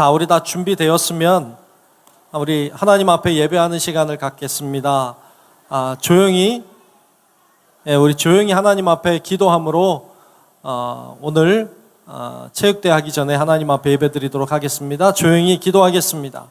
자, 우리 다 준비되었으면 우리 하나님 앞에 예배하는 시간을 갖겠습니다. 아, 조용히 예, 우리 조용히 하나님 앞에 기도함으로 어, 오늘 어, 체육대 하기 전에 하나님 앞에 예배드리도록 하겠습니다. 조용히 기도하겠습니다.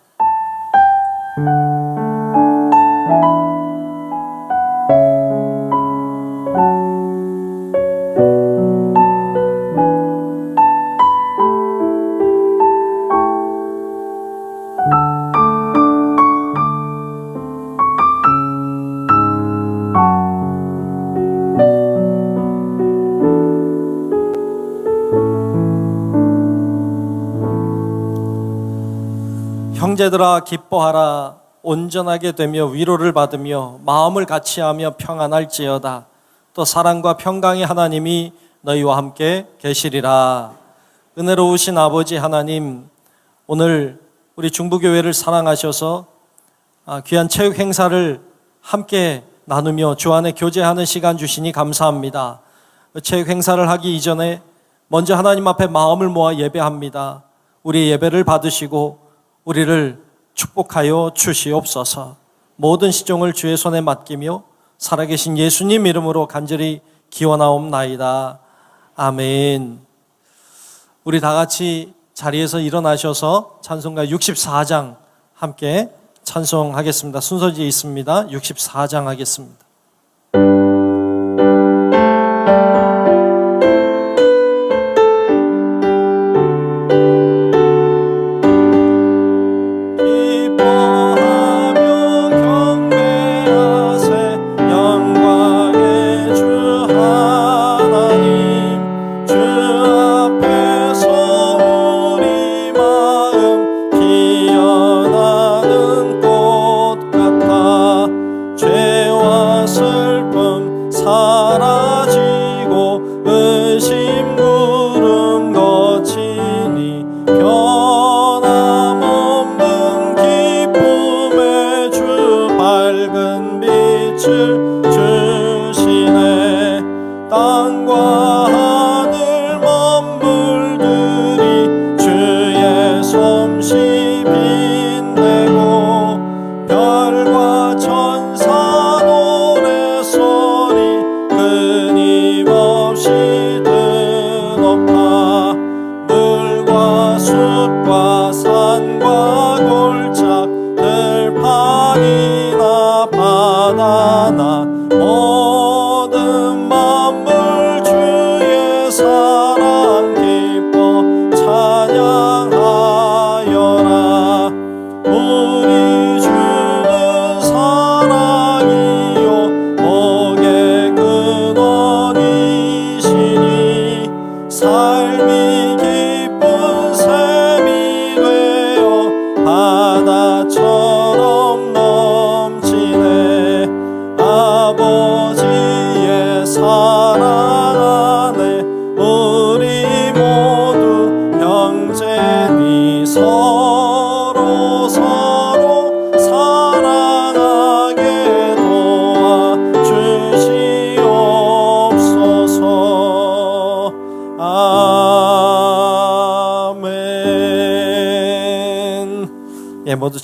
형제들아 기뻐하라 온전하게 되며 위로를 받으며 마음을 같이하며 평안할지어다 또 사랑과 평강의 하나님이 너희와 함께 계시리라 은혜로우신 아버지 하나님 오늘 우리 중부교회를 사랑하셔서 아, 귀한 체육 행사를 함께 나누며 주 안에 교제하는 시간 주시니 감사합니다. 그 체육 행사를 하기 이전에 먼저 하나님 앞에 마음을 모아 예배합니다. 우리 예배를 받으시고 우리를 축복하여 주시옵소서. 모든 시종을 주의 손에 맡기며 살아계신 예수님 이름으로 간절히 기원하옵나이다. 아멘. 우리 다 같이 자리에서 일어나셔서 찬송가 64장 함께 찬송하겠습니다. 순서지에 있습니다. 64장 하겠습니다.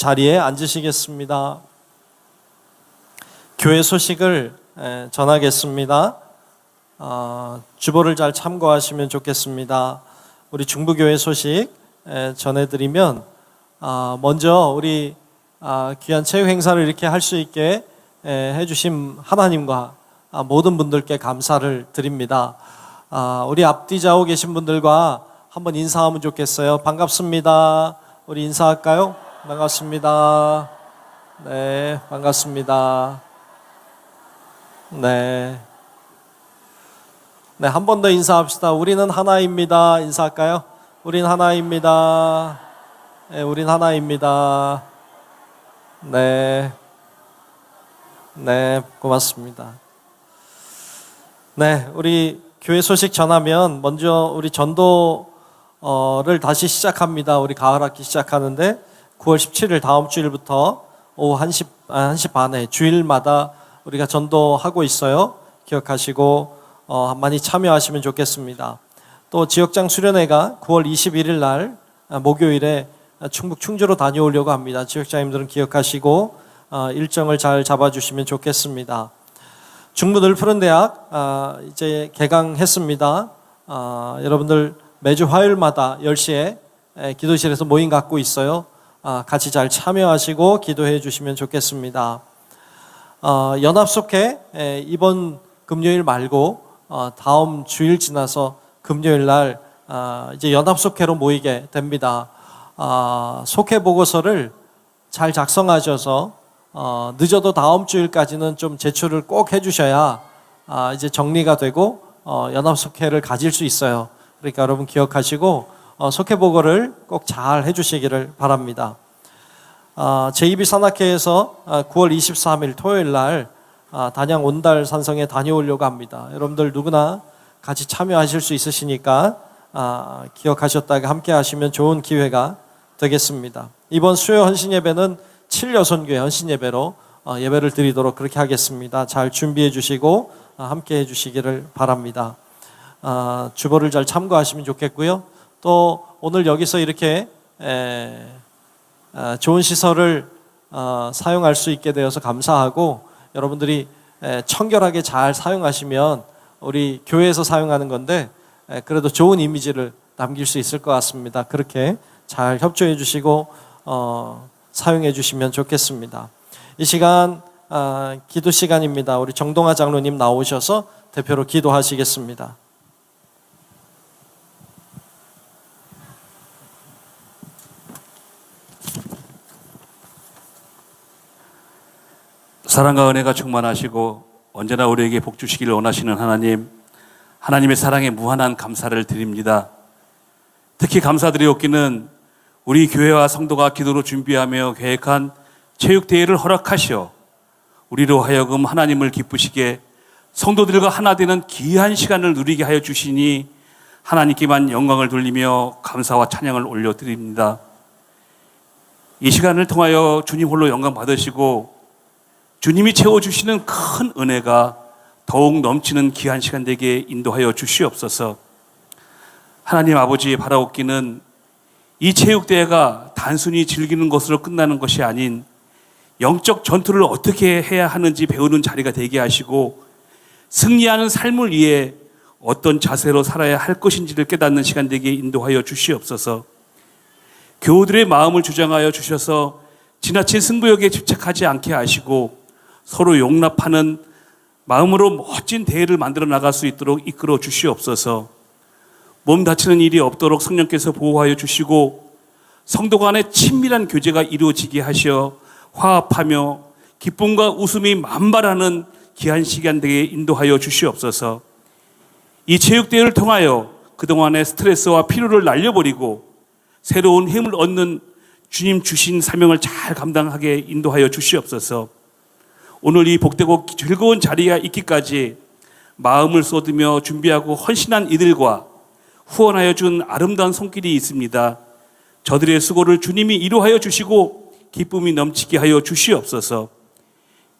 자리에 앉으시겠습니다. 교회 소식을 에, 전하겠습니다. 아, 주보를 잘 참고하시면 좋겠습니다. 우리 중부교회 소식 에, 전해드리면 아, 먼저 우리 아, 귀한 체육 행사를 이렇게 할 수 있게 에, 해주신 하나님과 아, 모든 분들께 감사를 드립니다. 아, 우리 앞뒤 좌우 계신 분들과 한번 인사하면 좋겠어요. 반갑습니다. 우리 인사할까요? 반갑습니다. 네, 반갑습니다. 네. 네, 한 번 더 인사합시다. 우리는 하나입니다. 인사할까요? 우린 하나입니다. 네, 우린 하나입니다. 네. 네, 고맙습니다. 네, 우리 교회 소식 전하면 먼저 우리 전도를 다시 시작합니다. 우리 가을 학기 시작하는데 9월 17일 다음 주일부터 오후 1시, 아, 1시 반에 주일마다 우리가 전도하고 있어요. 기억하시고 어, 많이 참여하시면 좋겠습니다. 또 지역장 수련회가 9월 21일 날 아, 목요일에 충북 충주로 다녀오려고 합니다. 지역장님들은 기억하시고 어, 일정을 잘 잡아주시면 좋겠습니다. 중부 늘푸른 대학 아, 이제 개강했습니다. 아, 여러분들 매주 화요일마다 10시에 에, 기도실에서 모임 갖고 있어요. 아, 같이 잘 참여하시고 기도해 주시면 좋겠습니다. 어, 연합속회 에, 이번 금요일 말고 어, 다음 주일 지나서 금요일 날 아, 이제 연합속회로 모이게 됩니다. 아, 속회 보고서를 잘 작성하셔서 어, 늦어도 다음 주일까지는 좀 제출을 꼭 해주셔야 아, 이제 정리가 되고 어, 연합속회를 가질 수 있어요. 그러니까 여러분 기억하시고 어, 속회 보고를 꼭 잘 해주시기를 바랍니다. 아, 제2비 산악회에서 아, 9월 23일 토요일 날 아, 단양 온달 산성에 다녀오려고 합니다. 여러분들 누구나 같이 참여하실 수 있으시니까 아, 기억하셨다가 함께 하시면 좋은 기회가 되겠습니다. 이번 수요 헌신 예배는 7여선교회 헌신 예배로 어, 예배를 드리도록 그렇게 하겠습니다. 잘 준비해 주시고 아, 함께 해 주시기를 바랍니다. 아, 주보를 잘 참고하시면 좋겠고요. 또 오늘 여기서 이렇게 에, 아, 좋은 시설을 어, 사용할 수 있게 되어서 감사하고 여러분들이 에, 청결하게 잘 사용하시면 우리 교회에서 사용하는 건데 에, 그래도 좋은 이미지를 남길 수 있을 것 같습니다. 그렇게 잘 협조해 주시고 어, 사용해 주시면 좋겠습니다. 이 시간 아, 기도 시간입니다. 우리 정동아 장로님 나오셔서 대표로 기도하시겠습니다. 사랑과 은혜가 충만하시고 언제나 우리에게 복 주시기를 원하시는 하나님, 하나님의 사랑에 무한한 감사를 드립니다. 특히 감사드리옵기는 우리 교회와 성도가 기도로 준비하며 계획한 체육대회를 허락하시어 우리로 하여금 하나님을 기쁘시게 성도들과 하나 되는 귀한 시간을 누리게 하여 주시니 하나님께만 영광을 돌리며 감사와 찬양을 올려드립니다. 이 시간을 통하여 주님 홀로 영광 받으시고 주님이 채워주시는 큰 은혜가 더욱 넘치는 귀한 시간 되게 인도하여 주시옵소서. 하나님 아버지 바라옵기는 이 체육대회가 단순히 즐기는 것으로 끝나는 것이 아닌 영적 전투를 어떻게 해야 하는지 배우는 자리가 되게 하시고 승리하는 삶을 위해 어떤 자세로 살아야 할 것인지를 깨닫는 시간 되게 인도하여 주시옵소서. 교우들의 마음을 주장하여 주셔서 지나친 승부욕에 집착하지 않게 하시고 서로 용납하는 마음으로 멋진 대회를 만들어 나갈 수 있도록 이끌어 주시옵소서. 몸 다치는 일이 없도록 성령께서 보호하여 주시고 성도 간의 친밀한 교제가 이루어지게 하시어 화합하며 기쁨과 웃음이 만발하는 귀한 시간 되게 인도하여 주시옵소서. 이 체육대회를 통하여 그동안의 스트레스와 피로를 날려버리고 새로운 힘을 얻는 주님 주신 사명을 잘 감당하게 인도하여 주시옵소서. 오늘 이 복되고 즐거운 자리가 있기까지 마음을 쏟으며 준비하고 헌신한 이들과 후원하여 준 아름다운 손길이 있습니다. 저들의 수고를 주님이 이루하여 주시고 기쁨이 넘치게 하여 주시옵소서.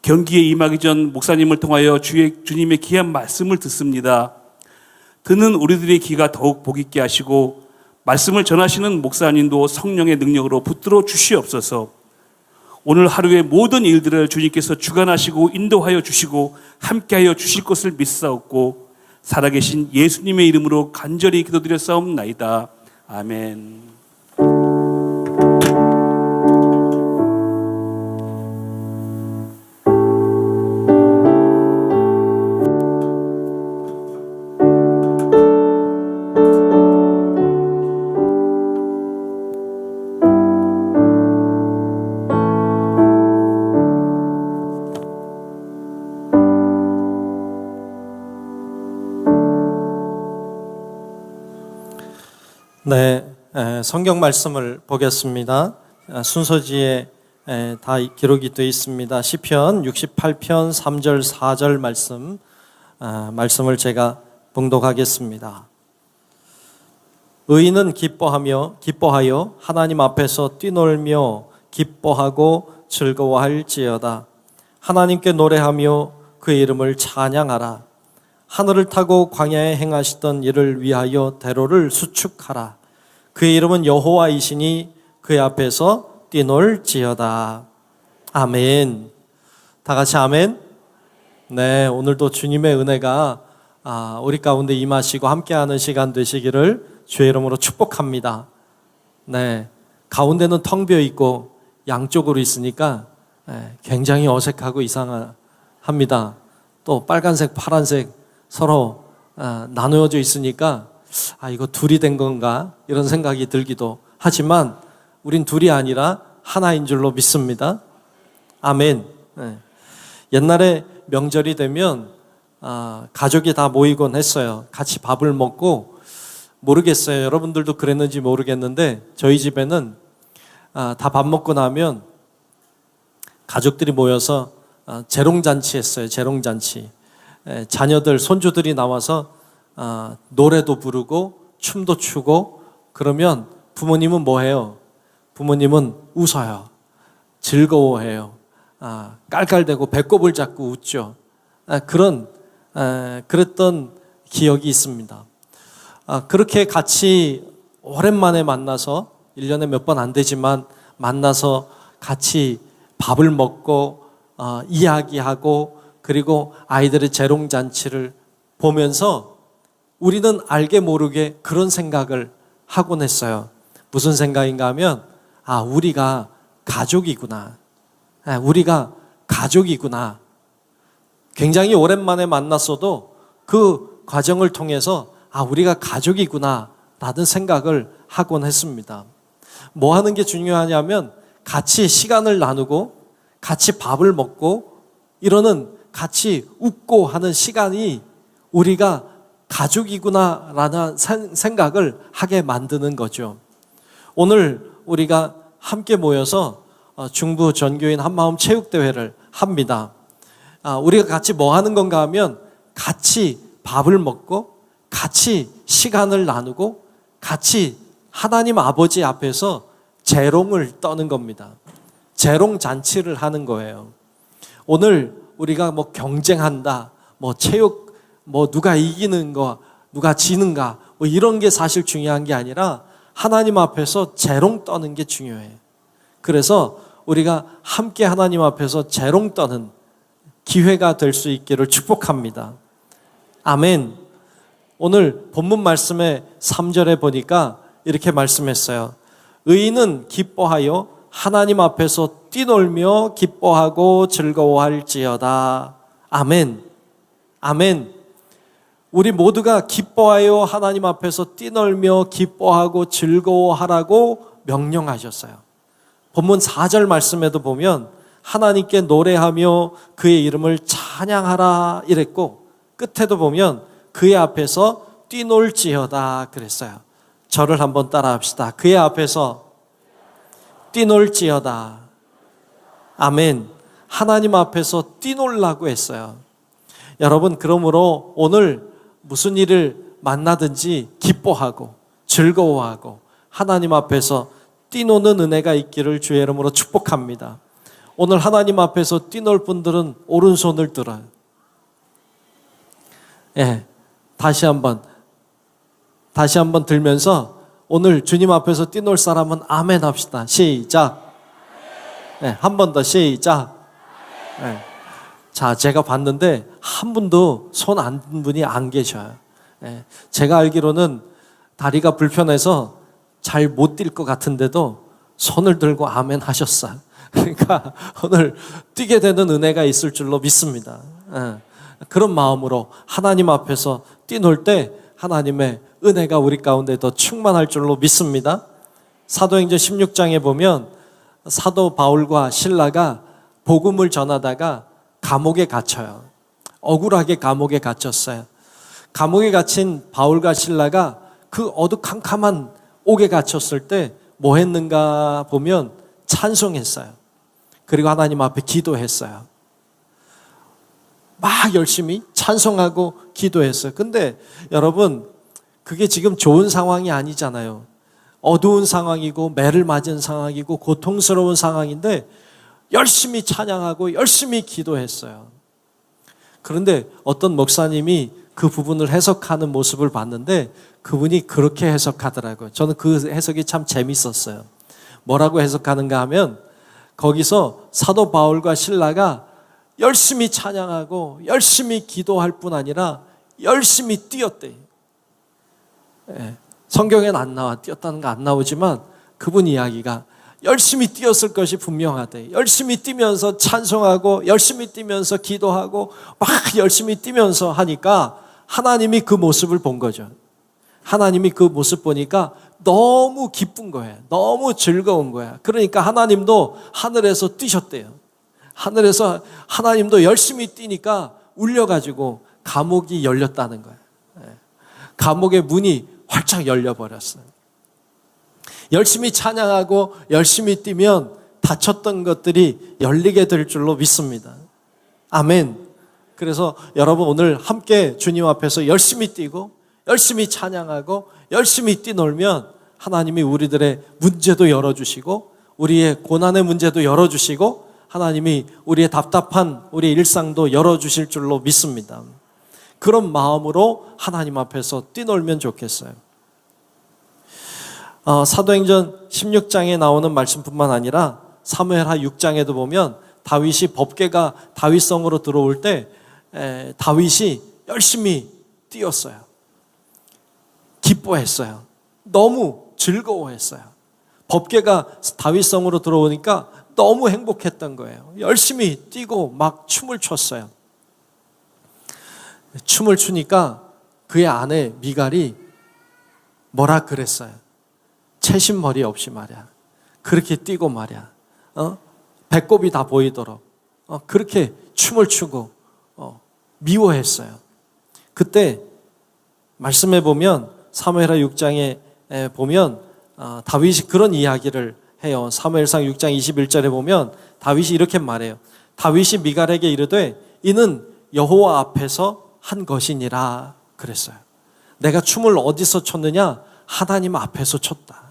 경기에 임하기 전 목사님을 통하여 주의, 주님의 귀한 말씀을 듣습니다. 듣는 우리들의 귀가 더욱 복 있게 하시고 말씀을 전하시는 목사님도 성령의 능력으로 붙들어 주시옵소서. 오늘 하루의 모든 일들을 주님께서 주관하시고 인도하여 주시고 함께하여 주실 것을 믿사옵고 살아계신 예수님의 이름으로 간절히 기도드려 싸움나이다. 아멘. 성경 말씀을 보겠습니다. 아, 순서지에 에, 다 기록이 되어 있습니다. 시편 68편 3절 4절 말씀 아, 말씀을 제가 봉독하겠습니다. 의인은 기뻐하며 기뻐하여 하나님 앞에서 뛰놀며 기뻐하고 즐거워할지어다. 하나님께 노래하며 그의 이름을 찬양하라. 하늘을 타고 광야에 행하시던 일을 위하여 대로를 수축하라. 그의 이름은 여호와이시니 그의 앞에서 뛰놀지어다. 아멘. 다 같이 아멘. 네, 오늘도 주님의 은혜가 아, 우리 가운데 임하시고 함께하는 시간 되시기를 주의 이름으로 축복합니다. 네, 가운데는 텅 비어 있고 양쪽으로 있으니까 네, 굉장히 어색하고 이상합니다. 또 빨간색, 파란색 서로 아, 나누어져 있으니까 아 이거 둘이 된 건가 이런 생각이 들기도 하지만 우린 둘이 아니라 하나인 줄로 믿습니다. 아멘. 네. 옛날에 명절이 되면 아, 가족이 다 모이곤 했어요. 같이 밥을 먹고 모르겠어요. 여러분들도 그랬는지 모르겠는데 저희 집에는 아, 다 밥 먹고 나면 가족들이 모여서 아, 재롱잔치 했어요. 재롱잔치. 에, 자녀들, 손주들이 나와서 아, 노래도 부르고 춤도 추고 그러면 부모님은 뭐 해요? 부모님은 웃어요. 즐거워해요. 아, 깔깔대고 배꼽을 잡고 웃죠. 아, 그런 아, 그랬던 기억이 있습니다. 아, 그렇게 같이 오랜만에 만나서 1년에 몇 번 안 되지만 만나서 같이 밥을 먹고 어, 이야기하고 그리고 아이들의 재롱잔치를 보면서 우리는 알게 모르게 그런 생각을 하곤 했어요. 무슨 생각인가 하면 아 우리가 가족이구나. 아, 우리가 가족이구나. 굉장히 오랜만에 만났어도 그 과정을 통해서 아 우리가 가족이구나 라는 생각을 하곤 했습니다. 뭐 하는 게 중요하냐면 같이 시간을 나누고 같이 밥을 먹고 이러는 같이 웃고 하는 시간이 우리가 가족이구나라는 생- 생각을 하게 만드는 거죠. 오늘 우리가 함께 모여서 어, 중부 전교인 한마음 체육대회를 합니다. 아, 우리가 같이 뭐 하는 건가 하면 같이 밥을 먹고 같이 시간을 나누고 같이 하나님 아버지 앞에서 재롱을 떠는 겁니다. 재롱 잔치를 하는 거예요. 오늘 우리가 뭐 경쟁한다, 뭐 체육, 뭐 누가 이기는 거, 누가 지는가, 뭐 이런 게 사실 중요한 게 아니라 하나님 앞에서 재롱 떠는 게 중요해요. 그래서 우리가 함께 하나님 앞에서 재롱 떠는 기회가 될 수 있기를 축복합니다. 아멘. 오늘 본문 말씀의 3절에 보니까 이렇게 말씀했어요. 의인은 기뻐하여 하나님 앞에서 뛰놀며 기뻐하고 즐거워할지어다. 아멘. 아멘. 우리 모두가 기뻐하여 하나님 앞에서 뛰놀며 기뻐하고 즐거워하라고 명령하셨어요. 본문 4절 말씀에도 보면 하나님께 노래하며 그의 이름을 찬양하라 이랬고 끝에도 보면 그의 앞에서 뛰놀지어다 그랬어요. 저를 한번 따라 합시다. 그의 앞에서 뛰놀지어다. 아멘. 하나님 앞에서 뛰놀라고 했어요. 여러분, 그러므로 오늘 무슨 일을 만나든지 기뻐하고 즐거워하고 하나님 앞에서 뛰노는 은혜가 있기를 주의 이름으로 축복합니다. 오늘 하나님 앞에서 뛰놀 분들은 오른손을 들어요. 예. 다시 한번 다시 한번 들면서 오늘 주님 앞에서 뛰놀 사람은 아멘 합시다. 시작. 네, 한번 더 시작. 네. 자, 제가 봤는데 한 분도 손안든 분이 안 계셔요. 네, 제가 알기로는 다리가 불편해서 잘 못 뛸 것 같은데도 손을 들고 아멘 하셨어요. 그러니까 오늘 뛰게 되는 은혜가 있을 줄로 믿습니다. 예, 그런 마음으로 하나님 앞에서 뛰놀 때 하나님의 은혜가 우리 가운데 더 충만할 줄로 믿습니다. 사도행전 16장에 보면 사도 바울과 신라가 복음을 전하다가 감옥에 갇혀요. 억울하게 감옥에 갇혔어요. 감옥에 갇힌 바울과 신라가 그 어두캄캄한 옥에 갇혔을 때 뭐 했는가 보면 찬송했어요. 그리고 하나님 앞에 기도했어요. 막 열심히 찬송하고 기도했어요. 근데 여러분, 그게 지금 좋은 상황이 아니잖아요. 어두운 상황이고, 매를 맞은 상황이고, 고통스러운 상황인데, 열심히 찬양하고, 열심히 기도했어요. 그런데 어떤 목사님이 그 부분을 해석하는 모습을 봤는데, 그분이 그렇게 해석하더라고요. 저는 그 해석이 참 재밌었어요. 뭐라고 해석하는가 하면 거기서 사도 바울과 신라가 열심히 찬양하고 열심히 기도할 뿐 아니라 열심히 뛰었대. 예, 성경엔 안 나와 뛰었다는 거 안 나오지만 그분 이야기가 열심히 뛰었을 것이 분명하대. 열심히 뛰면서 찬송하고 열심히 뛰면서 기도하고 막 열심히 뛰면서 하니까 하나님이 그 모습을 본 거죠. 하나님이 그 모습 보니까 너무 기쁜 거예요. 너무 즐거운 거야. 그러니까 하나님도 하늘에서 뛰셨대요. 하늘에서 하나님도 열심히 뛰니까 울려가지고 감옥이 열렸다는 거예요. 예. 감옥의 문이 활짝 열려버렸어요. 열심히 찬양하고 열심히 뛰면 닫혔던 것들이 열리게 될 줄로 믿습니다. 아멘. 그래서 여러분 오늘 함께 주님 앞에서 열심히 뛰고 열심히 찬양하고 열심히 뛰놀면 하나님이 우리들의 문제도 열어주시고 우리의 고난의 문제도 열어주시고 하나님이 우리의 답답한 우리의 일상도 열어주실 줄로 믿습니다. 그런 마음으로 하나님 앞에서 뛰놀면 좋겠어요. 어, 사도행전 16장에 나오는 말씀뿐만 아니라 사무엘하 6장에도 보면 다윗이 법궤가 다윗성으로 들어올 때 에, 다윗이 열심히 뛰었어요. 기뻐했어요. 너무 즐거워했어요. 법궤가 다윗성으로 들어오니까 너무 행복했던 거예요. 열심히 뛰고 막 춤을 췄어요. 춤을 추니까 그의 아내 미갈이 뭐라 그랬어요. 채신 머리 없이 말이야. 그렇게 뛰고 말이야. 어? 배꼽이 다 보이도록. 어? 그렇게 춤을 추고, 어, 미워했어요. 그때, 말씀해 보면, 사무엘하 6장에 보면, 어, 다윗이 그런 이야기를 해요. 사무엘상 6장 21절에 보면, 다윗이 이렇게 말해요. 다윗이 미갈에게 이르되, 이는 여호와 앞에서 한 것이니라 그랬어요. 내가 춤을 어디서 췄느냐? 하나님 앞에서 췄다.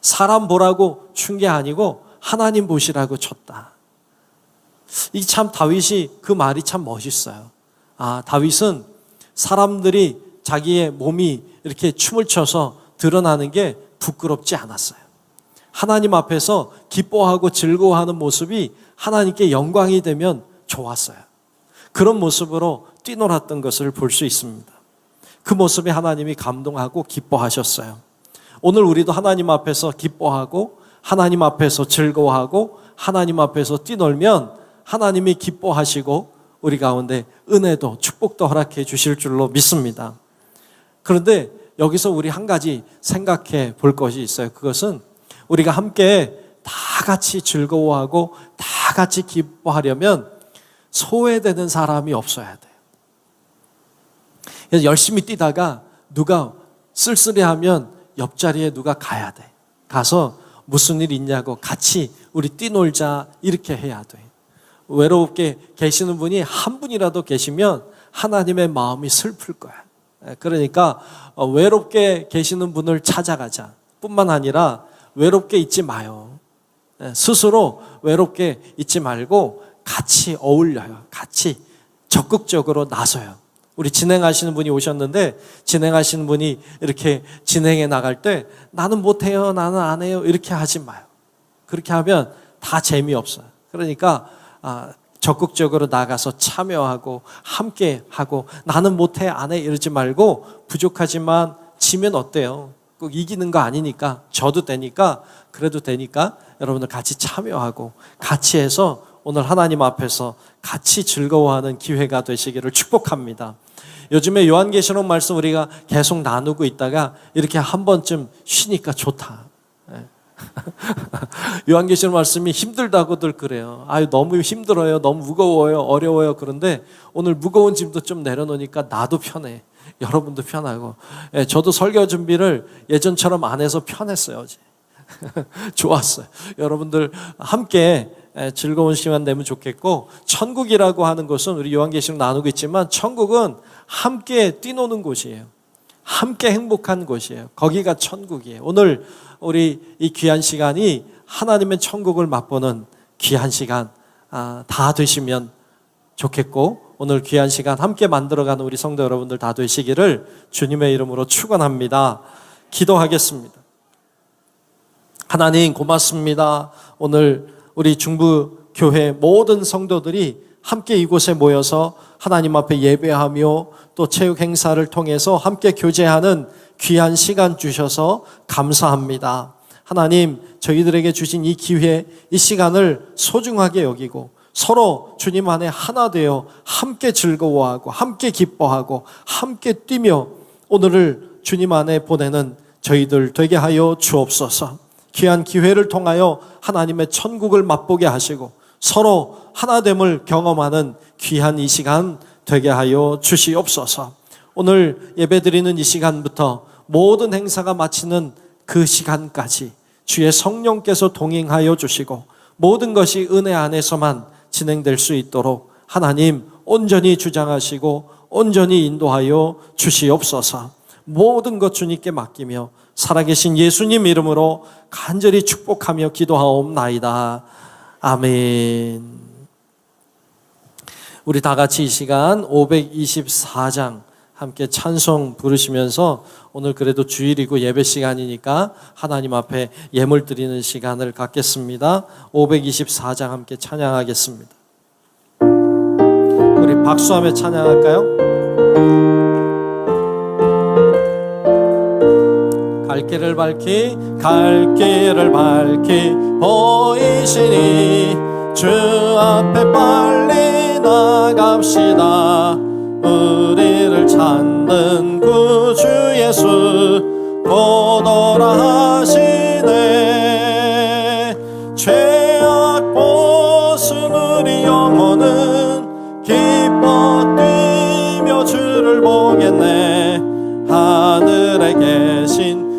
사람 보라고 춘 게 아니고 하나님 보시라고 쳤다. 이 참 다윗이 그 말이 참 멋있어요. 아, 다윗은 사람들이 자기의 몸이 이렇게 춤을 춰서 드러나는 게 부끄럽지 않았어요. 하나님 앞에서 기뻐하고 즐거워하는 모습이 하나님께 영광이 되면 좋았어요. 그런 모습으로 뛰놀았던 것을 볼 수 있습니다. 그 모습에 하나님이 감동하고 기뻐하셨어요. 오늘 우리도 하나님 앞에서 기뻐하고 하나님 앞에서 즐거워하고 하나님 앞에서 뛰놀면 하나님이 기뻐하시고 우리 가운데 은혜도 축복도 허락해 주실 줄로 믿습니다. 그런데 여기서 우리 한 가지 생각해 볼 것이 있어요. 그것은 우리가 함께 다 같이 즐거워하고 다 같이 기뻐하려면 소외되는 사람이 없어야 돼요. 그래서 열심히 뛰다가 누가 쓸쓸해하면 옆자리에 누가 가야 돼. 가서 무슨 일 있냐고 같이 우리 뛰놀자 이렇게 해야 돼. 외롭게 계시는 분이 한 분이라도 계시면 하나님의 마음이 슬플 거야. 그러니까 어, 외롭게 계시는 분을 찾아가자. 뿐만 아니라 외롭게 있지 마요. 스스로 외롭게 있지 말고 같이 어울려요. 같이 적극적으로 나서요. 우리 진행하시는 분이 오셨는데 진행하시는 분이 이렇게 진행해 나갈 때 나는 못해요, 나는 안 해요 이렇게 하지 마요. 그렇게 하면 다 재미없어요. 그러니까 아, 적극적으로 나가서 참여하고 함께 하고 나는 못해 안 해 이러지 말고 부족하지만 지면 어때요? 꼭 이기는 거 아니니까 져도 되니까 그래도 되니까 여러분들 같이 참여하고 같이 해서 오늘 하나님 앞에서 같이 즐거워하는 기회가 되시기를 축복합니다. 요즘에 요한계시록 말씀 우리가 계속 나누고 있다가 이렇게 한 번쯤 쉬니까 좋다. 예. 요한계시록 말씀이 힘들다고들 그래요. 아유 너무 힘들어요, 너무 무거워요, 어려워요. 그런데 오늘 무거운 짐도 좀 내려놓으니까 나도 편해. 여러분도 편하고. 예, 저도 설교 준비를 예전처럼 안 해서 편했어요 어제. 좋았어요. 여러분들 함께 즐거운 시간 내면 좋겠고 천국이라고 하는 것은 우리 요한계시록 나누고 있지만 천국은 함께 뛰노는 곳이에요. 함께 행복한 곳이에요. 거기가 천국이에요. 오늘 우리 이 귀한 시간이 하나님의 천국을 맛보는 귀한 시간 아, 다 되시면 좋겠고 오늘 귀한 시간 함께 만들어가는 우리 성도 여러분들 다 되시기를 주님의 이름으로 축원합니다. 기도하겠습니다. 하나님 고맙습니다. 오늘 우리 중부 교회 모든 성도들이 함께 이곳에 모여서 하나님 앞에 예배하며 또 체육 행사를 통해서 함께 교제하는 귀한 시간 주셔서 감사합니다. 하나님, 저희들에게 주신 이 기회, 이 시간을 소중하게 여기고 서로 주님 안에 하나 되어 함께 즐거워하고 함께 기뻐하고 함께 뛰며 오늘을 주님 안에 보내는 저희들 되게 하여 주옵소서. 귀한 기회를 통하여 하나님의 천국을 맛보게 하시고 서로 하나됨을 경험하는 귀한 이 시간 되게 하여 주시옵소서. 오늘 예배드리는 이 시간부터 모든 행사가 마치는 그 시간까지 주의 성령께서 동행하여 주시고 모든 것이 은혜 안에서만 진행될 수 있도록 하나님 온전히 주장하시고 온전히 인도하여 주시옵소서. 모든 것 주님께 맡기며 살아계신 예수님 이름으로 간절히 축복하며 기도하옵나이다. 아멘. 우리 다 같이 이 시간 524장 함께 찬송 부르시면서 오늘 그래도 주일이고 예배 시간이니까 하나님 앞에 예물 드리는 시간을 갖겠습니다. 524장 함께 찬양하겠습니다. 우리 박수하며 찬양할까요? 갈 길을 밝히 갈 길을 밝히 보이시니 주 앞에 빨리 나갑시다. 우리를 찾는 구주 예수 곧 오라 하시네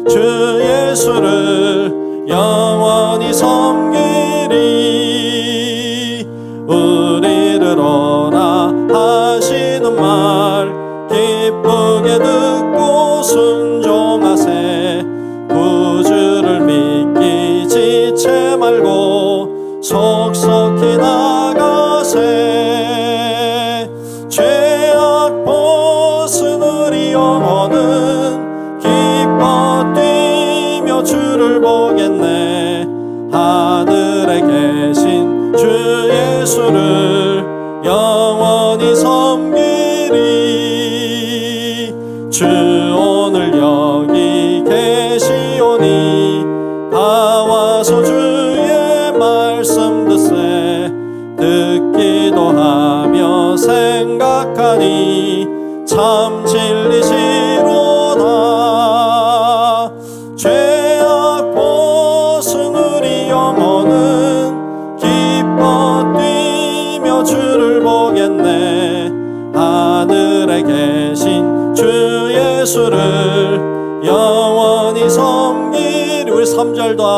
주 예수를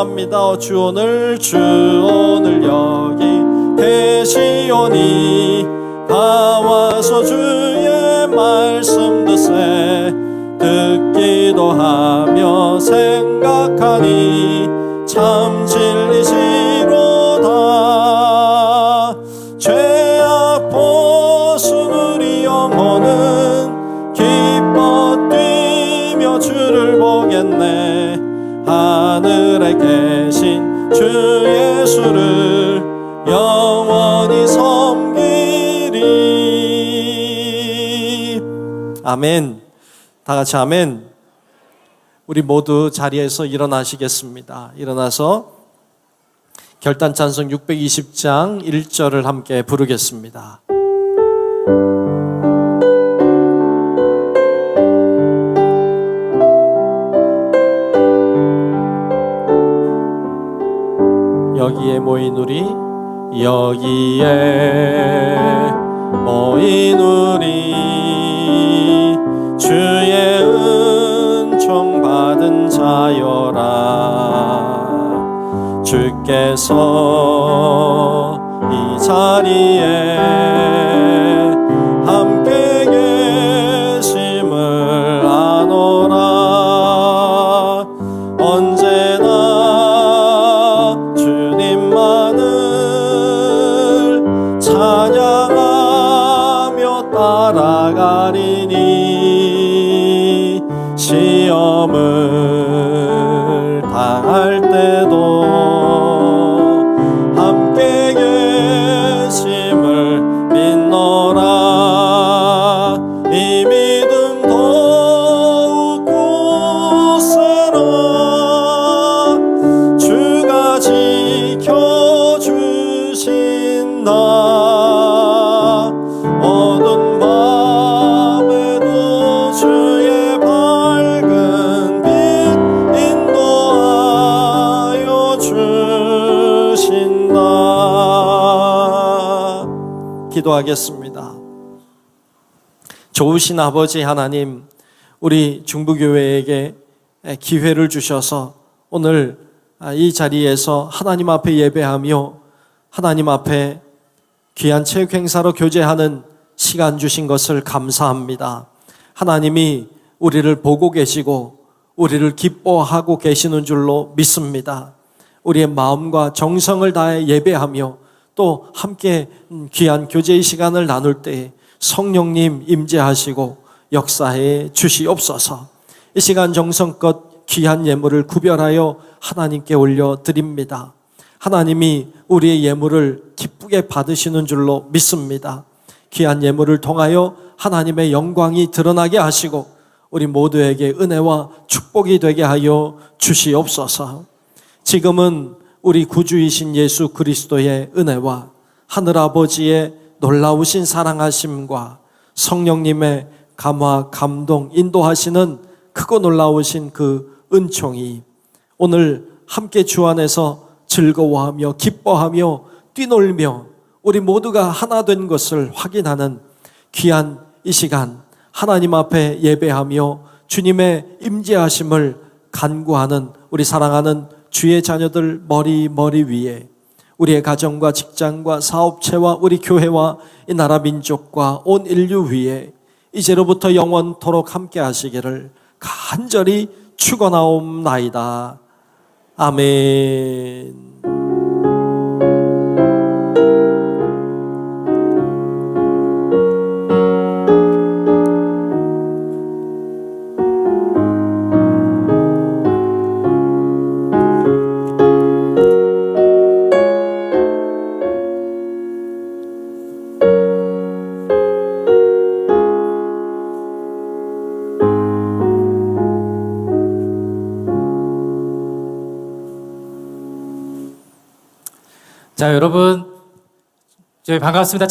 3절도 합니다. 어, 주 오늘 주 오늘 여기 계시오니 다 와서 주의 말씀 듣세 듣기도 하며 생각하니 참 영원히 섬기리. 아멘. 다 같이 아멘. 우리 모두 자리에서 일어나시겠습니다. 일어나서 결단 찬송 620장 1절을 함께 부르겠습니다 여기에 모인 우리 여기에 모인 우리. 주의 은총 받은 자여라. 주께서 이 자리에 기도하겠습니다. 좋으신 아버지 하나님, 우리 중부교회에게 기회를 주셔서 오늘 이 자리에서 하나님 앞에 예배하며 하나님 앞에 귀한 체육 행사로 교제하는 시간 주신 것을 감사합니다. 하나님이 우리를 보고 계시고 우리를 기뻐하고 계시는 줄로 믿습니다. 우리의 마음과 정성을 다해 예배하며 또 함께 귀한 교제의 시간을 나눌 때 성령님 임재하시고 역사해 주시옵소서. 이 시간 정성껏 귀한 예물을 구별하여 하나님께 올려 드립니다. 하나님이 우리의 예물을 기쁘게 받으시는 줄로 믿습니다. 귀한 예물을 통하여 하나님의 영광이 드러나게 하시고 우리 모두에게 은혜와 축복이 되게 하여 주시옵소서. 지금은 우리 구주이신 예수 그리스도의 은혜와 하늘 아버지의 놀라우신 사랑하심과 성령님의 감화, 감동, 인도하시는 크고 놀라우신 그 은총이 오늘 함께 주 안에서 즐거워하며 기뻐하며 뛰놀며 우리 모두가 하나 된 것을 확인하는 귀한 이 시간 하나님 앞에 예배하며 주님의 임재하심을 간구하는 우리 사랑하는 주의 자녀들 머리 머리 위에 우리의 가정과 직장과 사업체와 우리 교회와 이 나라 민족과 온 인류 위에 이제로부터 영원토록 함께 하시기를 간절히 축원하옵나이다. 아멘. 자, 여러분, 저희 반갑습니다.